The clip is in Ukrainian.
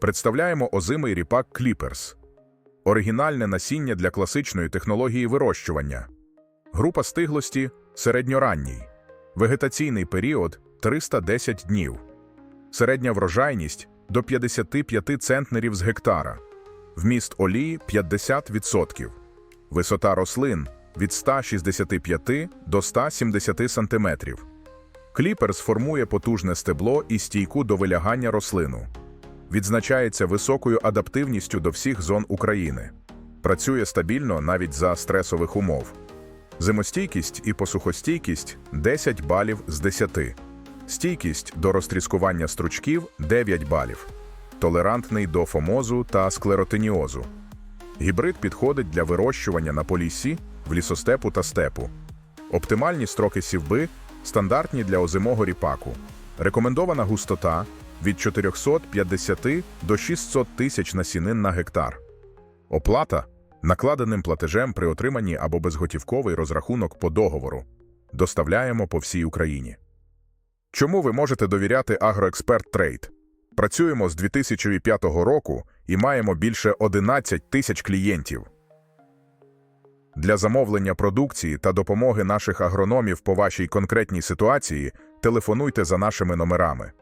Представляємо озимий ріпак Clippers. Оригінальне насіння для класичної технології вирощування. Група стиглості середньоранній. Вегетаційний період 310 днів. Середня врожайність до 55 центнерів з гектара. Вміст олії 50%. Висота рослин від 165 до 170 см. Кліпер сформує потужне стебло і стійку до вилягання рослину. Відзначається високою адаптивністю до всіх зон України. Працює стабільно навіть за стресових умов. Зимостійкість і посухостійкість 10 балів з 10. Стійкість до розтріскування стручків 9 балів. Толерантний до фомозу та склеротиніозу. Гібрид підходить для вирощування на полісі, в лісостепу та степу. Оптимальні строки сівби стандартні для озимого ріпаку. Рекомендована густота від 450 до 600 тисяч насінин на гектар. Оплата накладеним платежем при отриманні або безготівковий розрахунок по договору. Доставляємо по всій Україні. Чому ви можете довіряти Агроексперт Трейд? Працюємо з 2005 року і маємо більше 11 тисяч клієнтів. Для замовлення продукції та допомоги наших агрономів по вашій конкретній ситуації телефонуйте за нашими номерами.